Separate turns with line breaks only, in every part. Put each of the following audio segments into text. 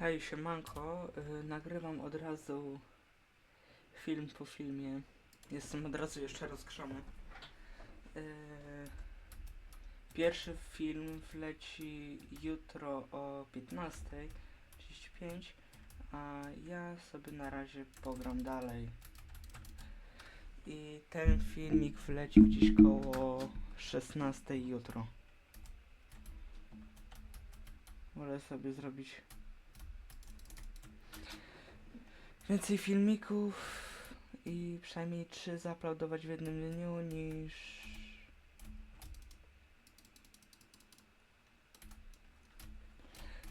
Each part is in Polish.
Hej, siemanko, y, nagrywam od razu film po filmie. Jestem od razu jeszcze rozgrzany. Y, pierwszy film wleci jutro o 15.35, a ja sobie na razie pogram dalej. I ten filmik wleci gdzieś koło 16 jutro. Wolę sobie zrobić więcej filmików i przynajmniej trzy zauploadować w jednym dniu niż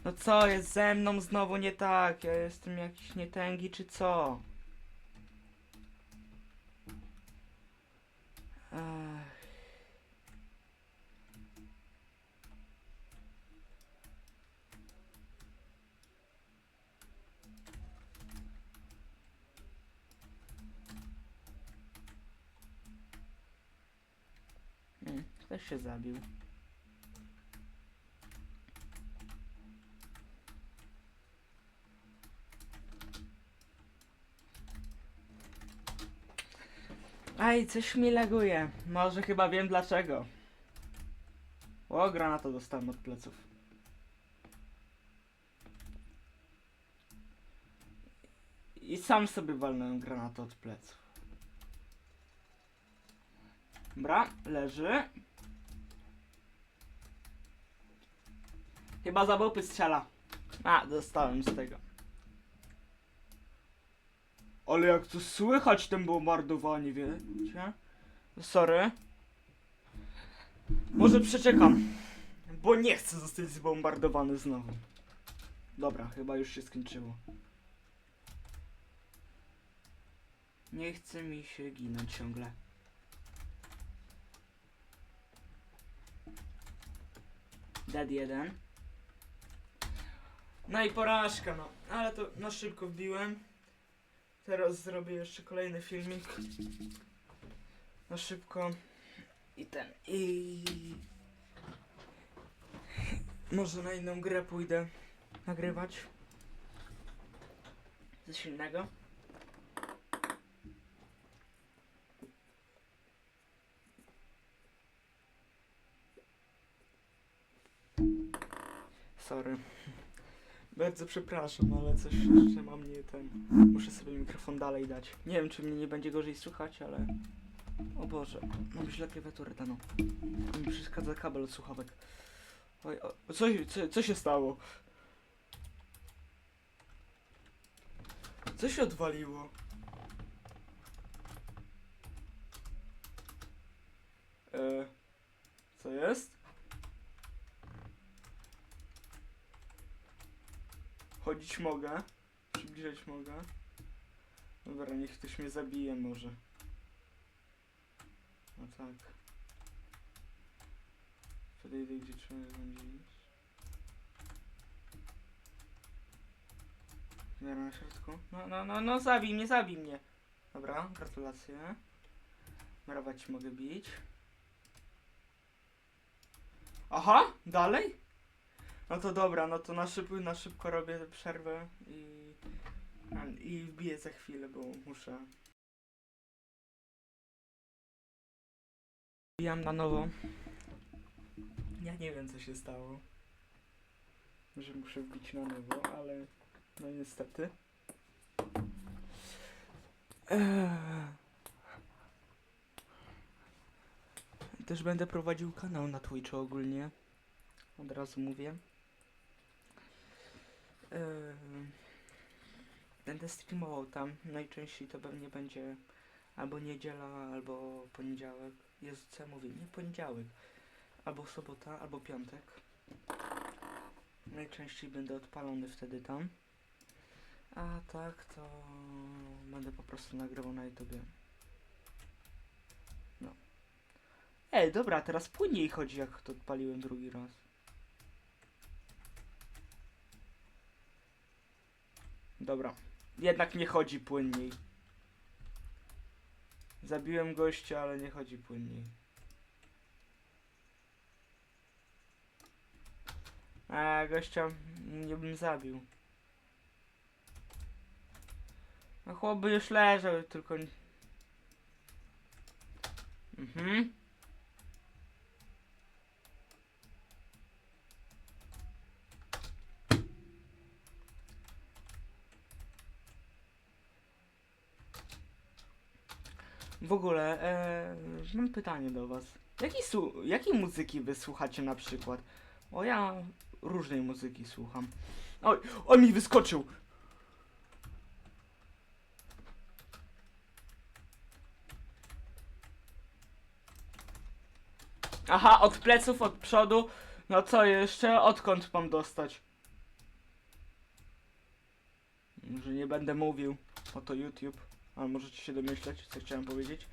No co jest ze mną znowu nie tak? Ja jestem jakiś nietęgi czy co? Ech. Mm, Ktoś się zabił. Aj, coś mi laguje. Może chyba wiem dlaczego. O, granata dostałem od pleców. I sam sobie walnąłem granatę od pleców. Dobra, leży. Chyba za łupy strzela. A, dostałem z tego. Ale jak to słychać ten bombardowanie, wiecie? Sorry. Może przeczekam. Bo nie chcę zostać zbombardowany znowu. Dobra, chyba już się skończyło. Nie chce mi się ginąć ciągle. Dead 1. No i porażka, no. Ale to na szybko wbiłem. Teraz zrobię jeszcze kolejny filmik. Na szybko. I ten. I. Może na inną grę pójdę nagrywać. Coś innego. Sorry. Bardzo przepraszam, ale coś jeszcze mam nie ten. Muszę sobie mikrofon dalej dać. Nie wiem, czy mnie nie będzie gorzej słychać, ale. O Boże, mam źle klawiaturę daną. Mi przeszkadza kabel od słuchawek. Oj, o, co, co, co się stało? Co się odwaliło? E, co jest? Chodzić mogę. Przybliżać mogę. Dobra, niech ktoś mnie zabije może. No tak. Podejdę gdzie trzeba będzie iść. Dobra, na środku. No, no, no, no, zabij mnie, zabij mnie. Dobra, gratulacje. Mrować mogę bić. Aha, dalej? No to dobra, no to na szybko, na szybko robię przerwę i, i wbiję za chwilę, bo muszę. Wbijam na nowo. Ja nie wiem co się stało. Że muszę wbić na nowo, ale no niestety. Eee. Też będę prowadził kanał na Twitchu ogólnie. Od razu mówię. Eee, Będę streamował tam. Najczęściej to pewnie będzie albo niedziela, albo poniedziałek. Jezu, co ja mówię? Nie poniedziałek. Albo sobota, albo piątek. Najczęściej będę odpalony wtedy tam. A tak to będę po prostu nagrywał na YouTubie. No. Ej, dobra, teraz płynniej chodzi jak to odpaliłem drugi raz. Dobra. Jednak nie chodzi płynniej. Zabiłem gościa, ale nie chodzi płynniej. A gościa nie bym zabił. No chłop już leżał, tylko... Mhm. W ogóle, e, mam pytanie do was. Jakiej, su- jakiej muzyki wy słuchacie na przykład? O ja różnej muzyki słucham. Oj, on mi wyskoczył! Aha, od pleców, od przodu. No co jeszcze? Odkąd mam dostać? Że nie będę mówił. Oto YouTube. Ale możecie się domyśleć, co chciałem powiedzieć.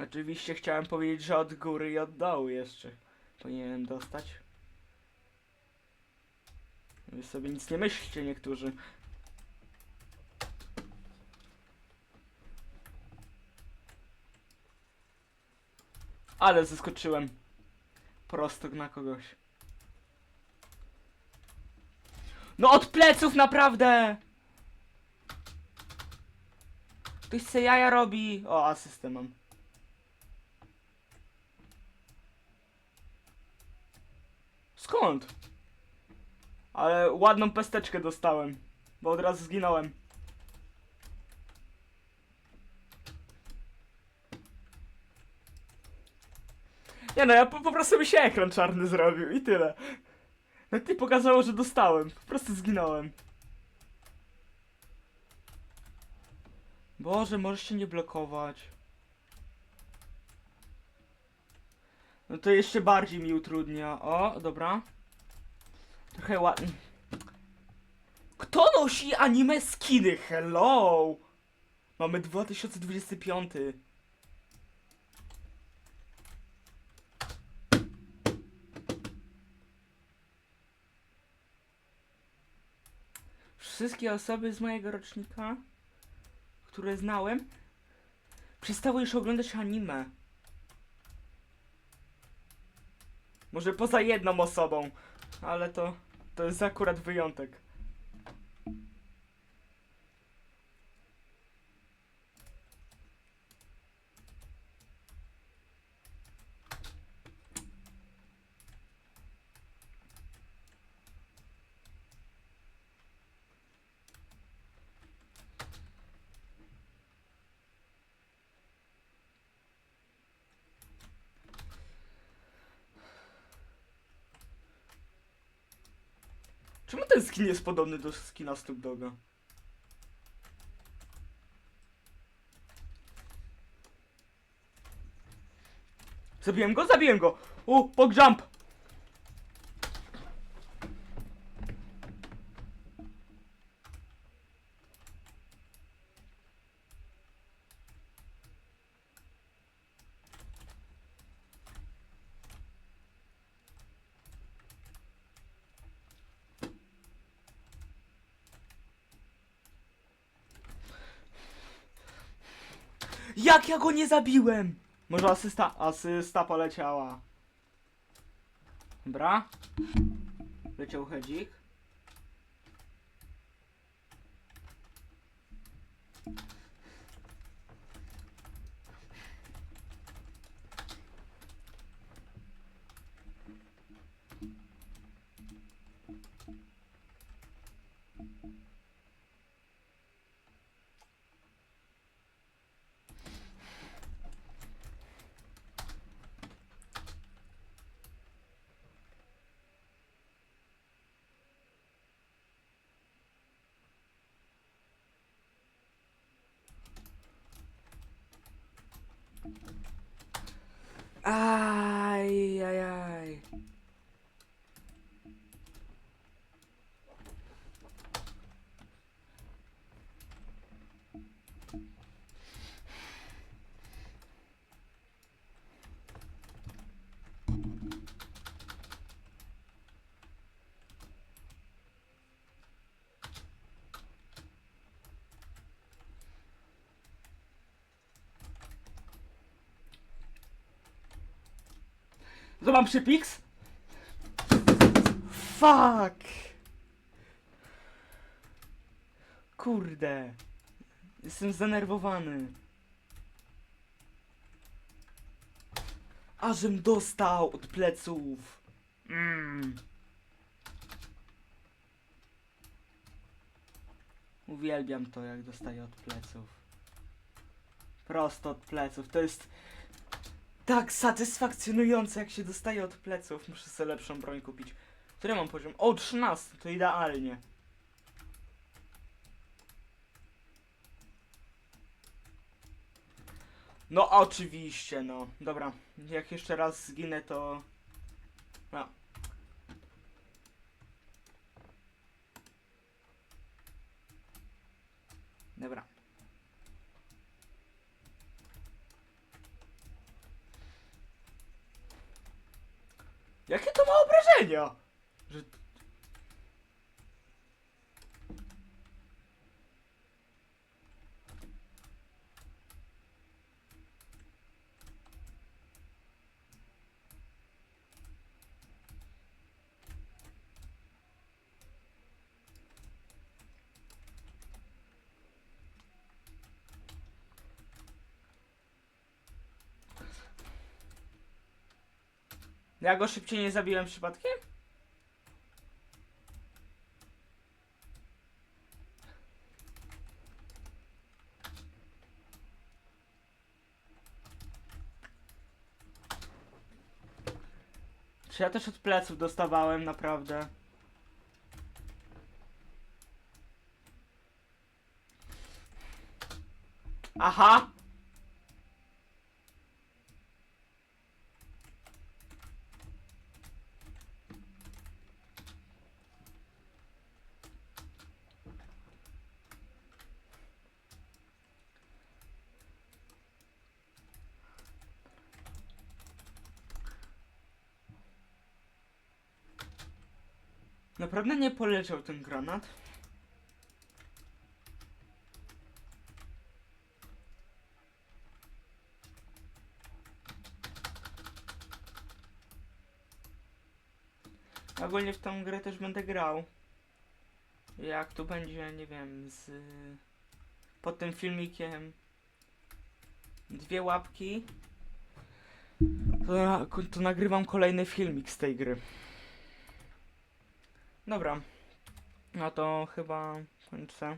Oczywiście chciałem powiedzieć, że od góry i od dołu jeszcze powinienem dostać. Wy sobie nic nie myślcie niektórzy. Ale zeskoczyłem. Prosto na kogoś. No od pleców naprawdę! Ktoś se jaja robi. O, asystę mam. Skąd? Ale ładną pesteczkę dostałem. Bo od razu zginąłem. Nie no, ja po, po prostu mi się ekran czarny zrobił i tyle. No ty pokazało, że dostałem. Po prostu zginąłem. Boże, możesz się nie blokować. No to jeszcze bardziej mi utrudnia. O, dobra. Trochę ładnie. Kto nosi anime skiny? Hello! Mamy 2025. Wszystkie osoby z mojego rocznika, które znałem, przestały już oglądać anime. Może poza jedną osobą, ale to, to jest akurat wyjątek. Ten skin jest podobny do skina Snoop Doga? Zabiłem go? Zabiłem go! U, pog jump! Jak ja go nie zabiłem? Może asysta, asysta poleciała. Dobra. Leciał hedzik. Ay, ay, ay. To mam przypiks? Fuck! Kurde. Jestem zdenerwowany. Ażem dostał od pleców. Mm. Uwielbiam to, jak dostaję od pleców. Prosto od pleców. To jest tak satysfakcjonujące, jak się dostaje od pleców. Muszę sobie lepszą broń kupić. Który mam poziom? O, 13, to idealnie. No oczywiście, no. Dobra, jak jeszcze raz zginę, to... No. Dobra. Jakie to ma obrażenia? Że... Ja go szybciej nie zabiłem przypadkiem? Czy ja też od pleców dostawałem, naprawdę? Aha! Naprawdę nie poleciał ten granat? Ogólnie w tą grę też będę grał. Jak tu będzie, nie wiem, z... Pod tym filmikiem dwie łapki, to, to nagrywam kolejny filmik z tej gry. Dobra. No to chyba kończę.